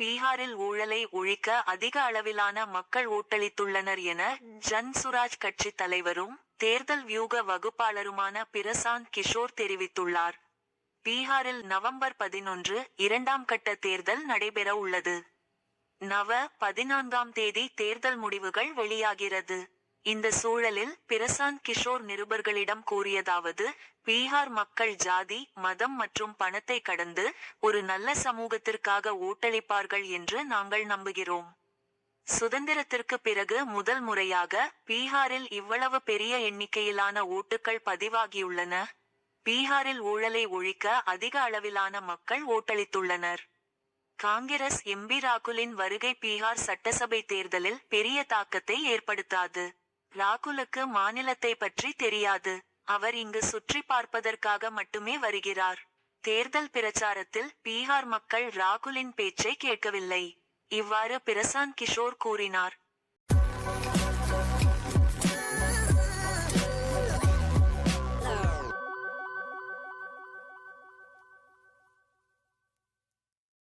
பீகாரில் ஊழலை ஒழிக்க அதிக அளவிலான மக்கள் ஓட்டளித்துள்ளனர் என ஜன் சுராஜ் கட்சி தலைவரும் தேர்தல் வியூக வகுப்பாளருமான பிரசாந்த் கிஷோர் தெரிவித்துள்ளார். பீகாரில் நவம்பர் பதினொன்று இரண்டாம் கட்ட தேர்தல் நடைபெற உள்ளது. நவ பதினான்காம் தேதி தேர்தல் முடிவுகள் வெளியாகிறது. இந்த சூழலில் பிரசாந்த் கிஷோர் நிருபர்களிடம் கூறியதாவது பீகார் மக்கள் ஜாதி மதம் மற்றும் பணத்தை கடந்து ஒரு நல்ல சமூகத்திற்காக ஓட்டளிப்பார்கள் என்று நாங்கள் நம்புகிறோம். சுதந்திரத்திற்கு பிறகு முதல் முறையாக பீகாரில் இவ்வளவு பெரிய எண்ணிக்கையிலான ஓட்டுகள் பதிவாகியுள்ளன. பீகாரில் ஊழலை ஒழிக்க அதிக அளவிலான மக்கள் ஓட்டளித்துள்ளனர். காங்கிரஸ் எம்பி ராகுலின் வருகை பீகார் சட்டசபை தேர்தலில் பெரிய தாக்கத்தை ஏற்படுத்தாது. ராகுலுக்கு மாநிலத்தை பற்றி தெரியாது. அவர் இங்கு சுற்றி பார்ப்பதற்காக மட்டுமே வருகிறார். தேர்தல் பிரச்சாரத்தில் பீகார் மக்கள் ராகுலின் பேச்சை கேட்கவில்லை. இவ்வாறு பிரசாந்த் கிஷோர் கூறினார்.